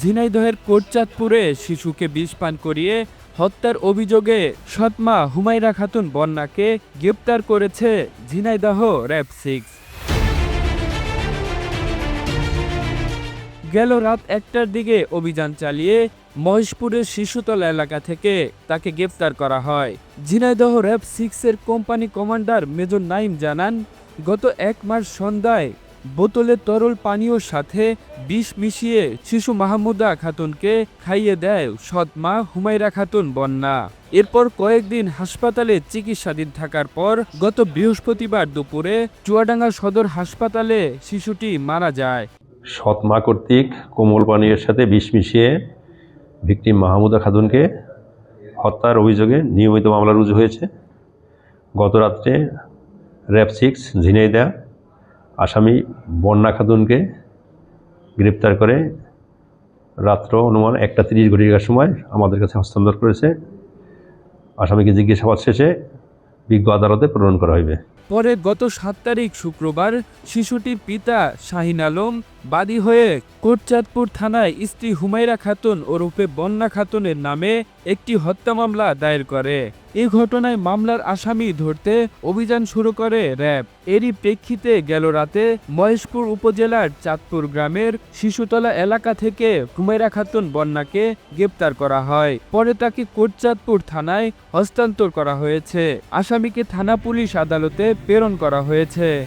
ঝিনাইদহের কোটচাঁদপুরে শিশুকে বিষ পান করিয়ে হত্যার অভিযোগে সৎমা হুমায়রা খাতুন বন্যাকে গ্রেপ্তার করেছে ঝিনাইদহ র্যাব সিক্স। গেল রাত একটার দিকে অভিযান চালিয়ে মহেশপুরের শিশুতলা এলাকা থেকে তাকে গ্রেপ্তার করা হয়। ঝিনাইদহ র্যাব সিক্সের কোম্পানি কমান্ডার মেজর নাইম জানান, গত এক মাস সন্ধ্যায় বোতলে তরল পানীয়র সাথে বিষ মিশিয়ে শিশু মাহমুদা খাতুনকে খাইয়ে দেয় সৎ মা হুমাইরা খাতুন বন্যা। এরপর কয়েকদিন হাসপাতালে চিকিৎসাধীন থাকার পর গত বৃহস্পতিবার দুপুরে চুয়াডাঙ্গা সদর হাসপাতালে শিশুটি মারা যায়। সৎ মা কর্তৃক কোমল পানীয়ের সাথে বিষ মিশিয়ে ভিকটিম মাহমুদা খাতুনকে হত্যার অভিযোগে নিয়মিত মামলা রুজু হয়েছে। গত রাত্রে র্যাব সিক্স ঝিনাইদা আসামি বন্যা খাতুনকে গ্রেপ্তার করে রাত্র অনুমান একটা তিরিশ ঘটিকার সময় আমাদের কাছে হস্তান্তর করেছে। আসামিকে জিজ্ঞাসাবাদ শেষে বিজ্ঞ আদালতে প্রেরণ করা হইবে। পরে গত সাত তারিখ শুক্রবার শিশুটির পিতা শাহিন আলম বাদী হয়ে কোটচাঁদপুর থানায় স্ত্রী হুমায়রা খাতুন ওরফে বন্যা খাতুনের নামে একটি হত্যা মামলা দায়ের করে। এ ঘটনায় মামলার আসামি ধরতে অভিযান শুরু করে র্যাব। এরই প্রেক্ষিতে গেল রাতে মহেশপুর উপজেলার চাঁদপুর গ্রামের শিশুতলা এলাকা থেকে হুমায়রা খাতুন বন্যাকে গ্রেপ্তার করা হয়। পরে তাকে কোটচাঁদপুর থানায় হস্তান্তর করা হয়েছে। আসামিকে থানা পুলিশ আদালতে প্রেরণ করা হয়েছে।